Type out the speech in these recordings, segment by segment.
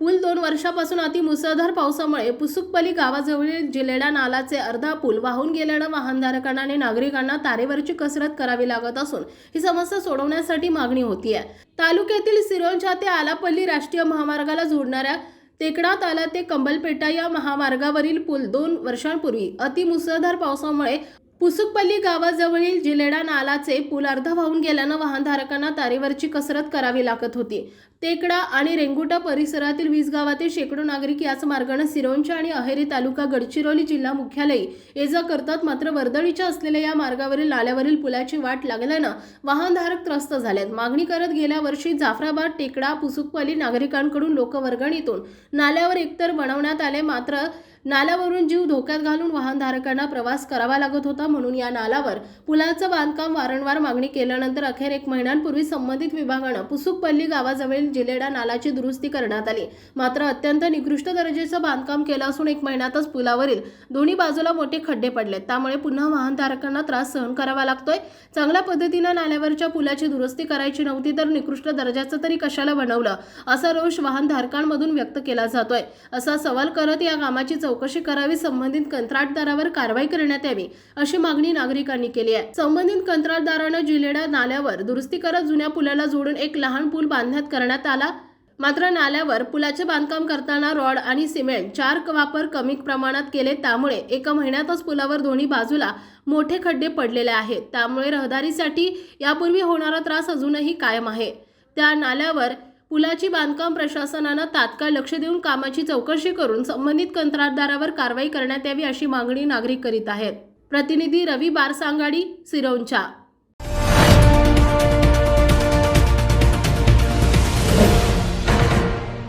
पूल दोन वर्षापासून अति मुसळधार पावसामुळे पुसुकपली गावाजवळील जिलेडा नालाचे अर्धा पूल वाहून गेल्यानं वाहनधारकांना आणि नागरिकांना तारेवरची कसरत करावी लागत असून ही समस्या सोडवण्यासाठी मागणी होती आहे तालुक्यातील सिरोंचा ते आलापल्ली राष्ट्रीय महामार्गाला जोडणाऱ्या टेकडा ताला ते कंबलपेटा या महामार्गावरील पूल दोन वर्षांपूर्वी अतिमुसळधार पावसामुळे पुसुकपल्ली गावाजवळील जिलेडा नालाचे पूल अर्धा वाहून गेल्यानं वाहनधारकांना तारेवरची कसरत करावी लागत होती. टेकडा आणि रेंगुटा परिसरातील वीस गावातील शेकडो नागरिक याच मार्गाने सिरोंचा आणि अहेरी तालुका गडचिरोली जिल्हा मुख्यालय ये जा करतात मात्र वर्दळीच्या असलेल्या या मार्गावरील नाल्यावरील पुलाची वाट लागल्यानं वाहनधारक त्रस्त झालेत. मागणी करत गेल्या वर्षी जाफराबाद टेकडा पुसुकपल्ली नागरिकांकडून लोकवर्गणीतून नाल्यावर एकतर बनवण्यात आले मात्र नाल्यावरून जीव धोक्यात घालून वाहनधारकांना प्रवास करावा लागत होता. म्हणून या नाल्यावर पुलाचं बांधकाम वारंवार मागणी केल्यानंतर अखेर एक महिन्यांपूर्वी संबंधित विभागानं पुसुकपल्ली गावाजवळील जिलेडा नालाची दुरुस्ती करण्यात आली. मात्र अत्यंत निकृष्ट दर्जाचं बांधकाम केलं असून एक महिन्यातच पुलावरील दोन्ही बाजूला मोठे खड्डे पडलेत. त्यामुळे पुन्हा वाहनधारकांना त्रास सहन करावा लागतोय. चांगल्या पद्धतीनं नाल्यावरच्या पुलाची दुरुस्ती करायची नव्हती तर निकृष्ट दर्जाचं तरी कशाला बनवलं? असा रोष वाहनधारकांमधून व्यक्त केला जातोय. असा सवाल करत या कामाची चौकशी चौकशी करावी संबंधित कंत्राटदारावर कारवाई करण्यात यावी अशी मागणी नागरिकांनी केली आहे. संबंधित कंत्राटदारानं जिलेडा नाल्यावर दुरुस्ती करत जुन्या पुलाला जोडून एक लहान पूल बांधण्यात करण्यात आला. मात्र नाल्यावर पुलाचे बांधकाम करताना रॉड आणि सिमेंट चार वापर कमी प्रमाणात केले. त्यामुळे एका महिन्यातच पुलावर दोन्ही बाजूला मोठे खड्डे पडलेले आहेत. त्यामुळे रहदारीसाठी यापूर्वी होणारा त्रास अजूनही कायम आहे. त्या नाल्यावर पुलाची बांधकाम प्रशासनानं तात्काळ लक्ष देऊन कामाची चौकशी करून संबंधित कंत्राटदारावर कारवाई करण्यात यावी अशी मागणी नागरिक करीत आहेत. प्रतिनिधी रवी बारसांगाडी सिरोंचा.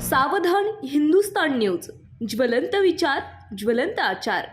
सावधान हिंदुस्तान न्यूज. ज्वलंत विचार ज्वलंत आचार.